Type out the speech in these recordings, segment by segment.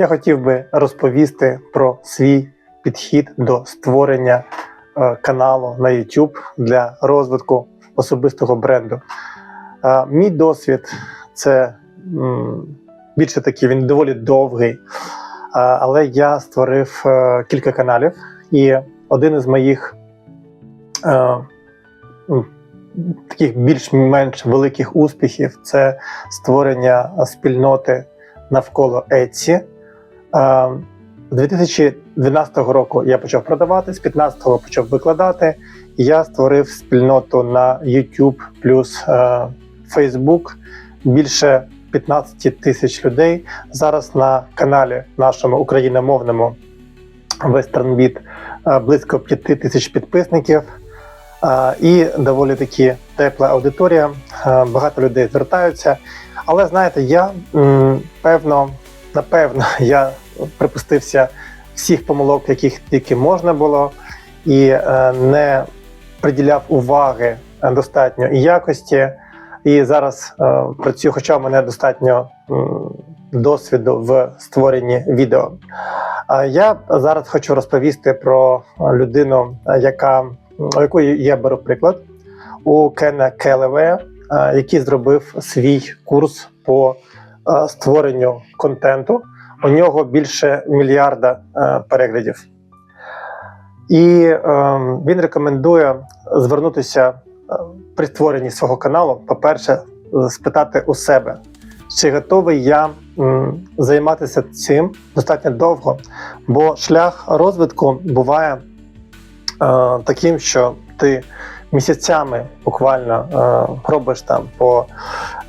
я хотів би розповісти про свій підхід до створення е, каналу на YouTube для розвитку особистого бренду. Е, Мій досвід це більше такий, він доволі довгий. Е, Але я створив кілька каналів, і один із моїх таких більш-менш великих успіхів це створення спільноти навколо Etsy. Е, З 2012 року я почав продавати, з 2015-го почав викладати. Я створив спільноту на YouTube плюс е, Facebook. Більше 15 тисяч людей. Зараз на каналі нашому україномовному WesternBeat е, близько 5 тисяч підписників. Е, І доволі таки тепла аудиторія. Е, Багато людей звертаються. Але знаєте, я певно, напевно, я припустився всіх помилок, яких тільки можна було, і е, не приділяв уваги достатньо і якості. І зараз е, працюю, хоча в мене достатньо досвіду в створенні відео. Я зараз хочу розповісти про людину, яка у я беру приклад у Кена Келеве, е, який зробив свій курс по створенню контенту. У нього більше мільярда е, переглядів. І е, він рекомендує звернутися е, при створенні свого каналу. По-перше, спитати у себе, чи готовий я займатися цим достатньо довго, бо шлях розвитку буває е, таким, що ти місяцями буквально е, робиш там по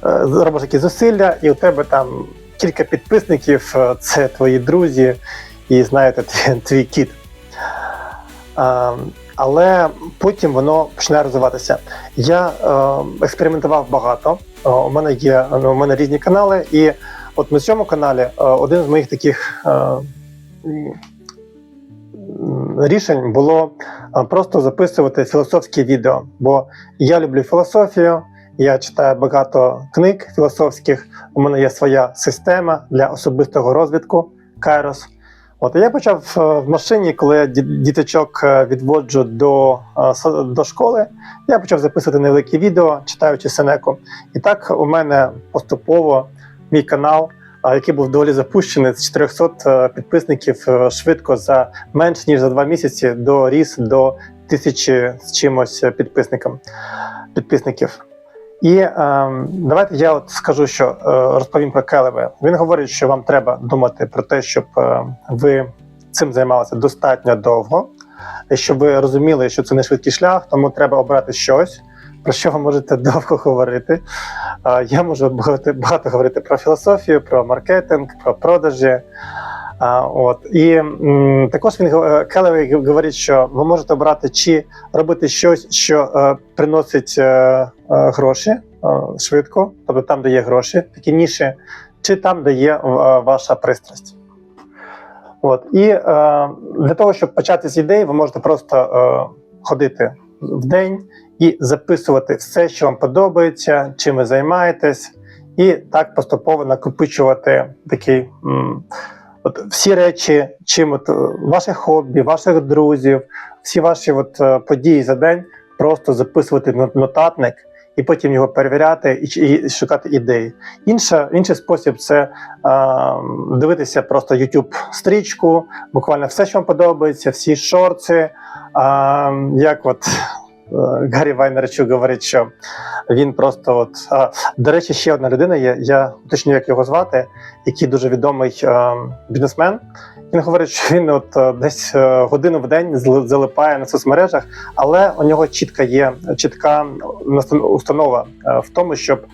е, робиш якісь зусилля, і у тебе там кілька підписників е, це твої друзі, і знаєте, твій, твій кіт. Е, але потім воно почне розвиватися. Я експериментував багато. У мене є ну, у мене різні канали, і от на цьому каналі один з моїх таких рішень було е, просто записувати філософські відео. Бо я люблю філософію, я читаю багато книг філософських. У мене є своя система для особистого розвитку Кайрос. От я почав е, в машині, коли я діточок е, відводжу до, до школи, я почав записувати невеликі відео, читаючи Сенеку. І так у мене поступово мій канал, який був доволі запущений з 400 е, підписників е, швидко за менш ніж за два місяці доріс до тисячі з чимось е, підписникам, підписників. І е, давайте я от скажу, що е, розповім про Келеве. Він говорить, що вам треба думати про те, щоб е, ви цим займалися достатньо довго, щоб ви розуміли, що це не швидкий шлях, тому треба обрати щось, про що ви можете довго говорити. Я можу багато, говорити про філософію, про маркетинг, про продажі. От і також він е, Келевей говорить, що ви можете обрати чи робити щось, що е, приносить е, гроші швидко, тобто там, де є гроші, такі ніші, чи там, де є ваша пристрасть. От і е, для того, щоб почати з ідеї, ви можете просто е, ходити в день і записувати все, що вам подобається, чим ви займаєтесь, і так поступово накопичувати такий. м, От всі речі, чим от е, ваше хобі, ваших друзів, всі ваші от, е, події за день просто записувати на нотатник і потім його перевіряти і, і шукати ідеї. Інша, інший спосіб це е, дивитися просто youtube стрічку, буквально все, що вам подобається, всі шорти. Е, як от е, Гаррі Вайнерчук говорить, що він просто от. А, до речі, ще одна людина є. Я уточню, як його звати, який дуже відомий е, бізнесмен. Він говорить, що він от е, десь годину в день залипає на соцмережах, але у нього чітка є чітка установа в тому, щоб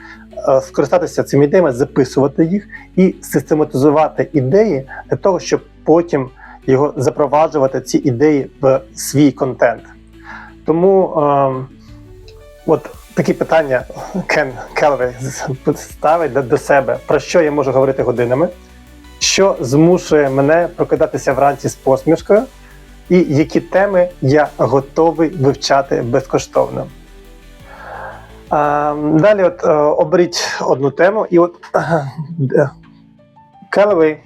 скористатися цими ідеями, записувати їх і систематизувати ідеї для того, щоб потім його запроваджувати ці ідеї в свій контент. Тому е, от такі питання Кен Келвей ставить до- себе, про що я можу говорити годинами, що змушує мене прокидатися вранці з посмішкою, і які теми я готовий вивчати безкоштовно. А, далі, от е, оберіть одну тему, і от е, Келвей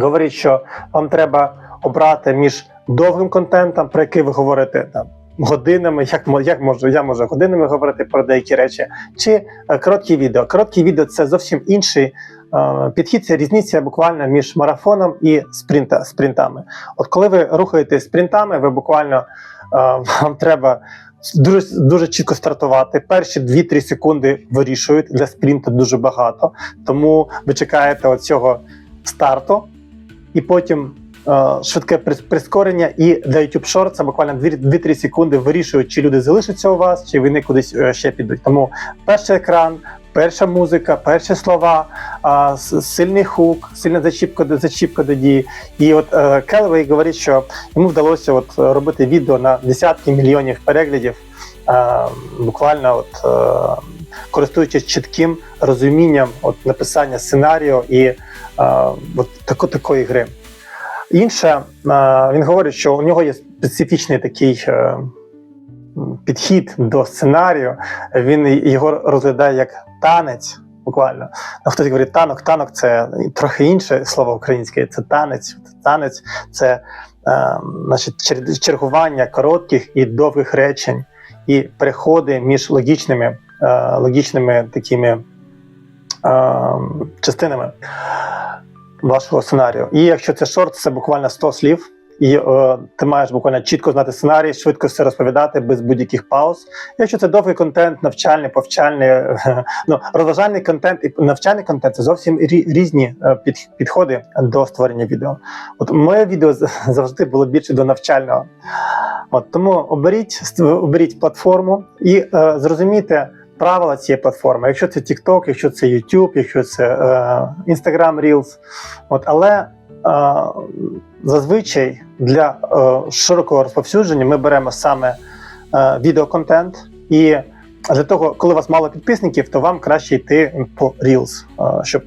говорить, що вам треба обрати між довгим контентом, про який ви говорите там. Годинами, як як можу, я можу годинами говорити про деякі речі, чи е, короткі відео. Короткі відео це зовсім інший е, підхід, це різниця буквально між марафоном і спринта, спринтами. От коли ви рухаєтесь спринтами, ви буквально е, вам треба дуже, дуже чітко стартувати. Перші 2-3 секунди вирішують для спринту дуже багато. Тому ви чекаєте оцього старту, і потім е, швидке прис- прискорення. І для YouTube це буквально 2-3 секунди вирішують, чи люди залишаться у вас, чи вони кудись е, ще підуть. Тому перший екран. Перша музика, перші слова, а, сильний хук, сильна зачіпка зачіпка до дії. І от е, Келвей говорить, що йому вдалося от робити відео на десятки мільйонів переглядів, е, буквально от е, користуючись чітким розумінням от написання сценарію і е, от тако, такої гри. Інше, е, він говорить, що у нього є специфічний такий е, підхід до сценарію. Він його розглядає як танець. Буквально ну, хтось говорить танок. Танок це трохи інше слово українське. Це танець. Танець це е, значить, чергування коротких і довгих речень, і переходи між логічними, е, логічними такими е, частинами вашого сценарію. І якщо це шорт, це буквально 100 слів. І е, ти маєш буквально чітко знати сценарій, швидко все розповідати без будь-яких пауз. Якщо це довгий контент, навчальний, повчальний, ну розважальний контент і навчальний контент це зовсім рі- різні е, під, підходи до створення відео. От моє відео завжди було більше до навчального. От тому оберіть оберіть платформу і е, зрозумійте правила цієї платформи. Якщо це TikTok, якщо це YouTube, якщо це е, Instagram Reels. От, але е, зазвичай для е, широкого розповсюдження ми беремо саме е, відеоконтент і. Для того, коли у вас мало підписників, то вам краще йти по Reels, е, щоб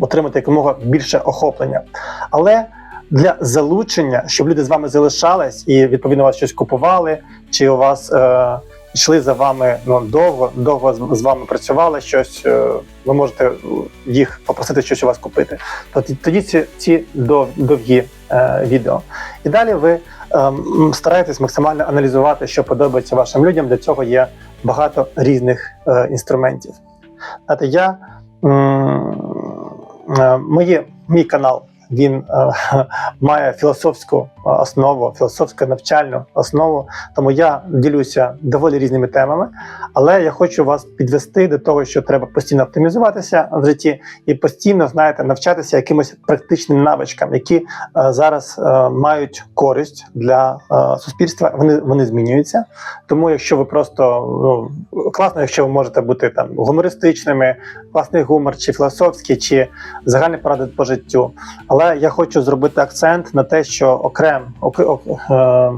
отримати якомога більше охоплення. Але для залучення, щоб люди з вами залишались і відповідно вас щось купували, чи у вас е, йшли за вами ну, довго, довго з- вами працювали щось, е, ви можете їх попросити щось у вас купити. Тоді, ці, ці дов- довгі е, відео. І далі ви ем, стараєтесь максимально аналізувати, що подобається вашим людям. Для цього є багато різних е, інструментів. Знаєте, я м, е, моє, мій канал він е, має філософську е, основу, філософську навчальну основу. Тому я ділюся доволі різними темами, але я хочу вас підвести до того, що треба постійно оптимізуватися в житті і постійно знаєте, навчатися якимось практичним навичкам, які е, зараз мають користь для суспільства. Вони вони змінюються. Тому, якщо ви просто ну класно, якщо ви можете бути там гумористичними, класний гумор, чи філософський, чи загальні поради по життю. Але я хочу зробити акцент на те, що окрем, ок, ок, е,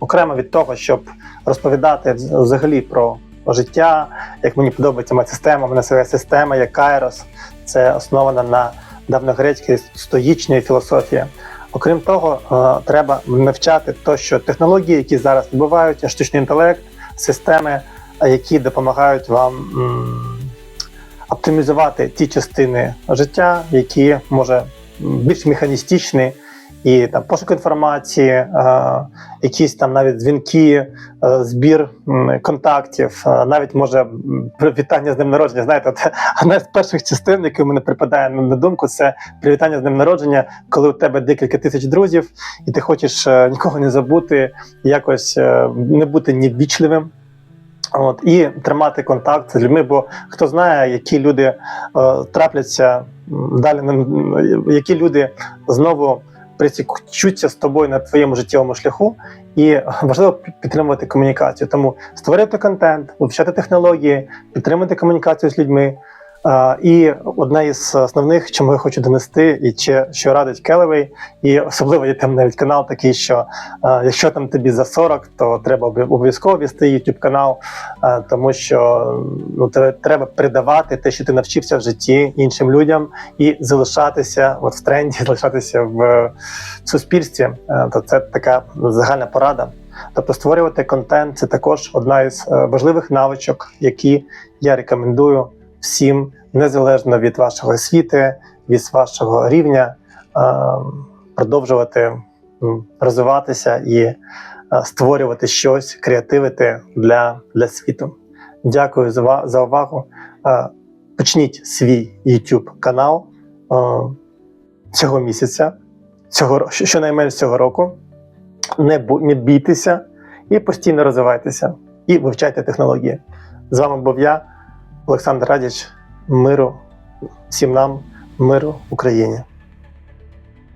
окремо від того, щоб розповідати взагалі про життя, як мені подобається моя система, в мене своя система є Кайрос, це основана на давньогрецькій стоїчній філософії. Окрім того, е, треба навчати то, що технології, які зараз відбуваються, штучний інтелект, системи, е, які допомагають вам м, оптимізувати ті частини життя, які може більш механістичні, і там пошук інформації, е, якісь там навіть дзвінки, е, збір м, контактів, е, навіть може привітання з днем народження. Знаєте, от, одна з перших частин, які мене припадає на думку, це привітання з днем народження, коли у тебе декілька тисяч друзів, і ти хочеш е, нікого не забути, якось е, не бути невічливим. От і тримати контакт з людьми, бо хто знає, які люди е, трапляться далі, які люди знову присікчуться з тобою на твоєму життєвому шляху, і важливо підтримувати комунікацію. Тому створити контент, вивчати технології, підтримати комунікацію з людьми. І одне із основних, чому я хочу донести, і чи, що радить Келевей, і особливо є там навіть канал такий, що якщо там тобі за 40, то треба обов'язково вести YouTube канал, тому що ну, треба передавати те, що ти навчився в житті іншим людям, і залишатися от в тренді, залишатися в суспільстві. То це така загальна порада. Тобто створювати контент це також одна із е, важливих навичок, які я рекомендую всім, незалежно від вашої освіти, від вашого рівня, продовжувати розвиватися і створювати щось, креативити для, для світу. Дякую за, за увагу. Почніть свій YouTube канал цього місяця, цього ро- щонайменш цього року. Не, не бійтеся і постійно розвивайтеся і вивчайте технології. З вами був я, Олександр Радіч. Миру всім нам, миру Україні.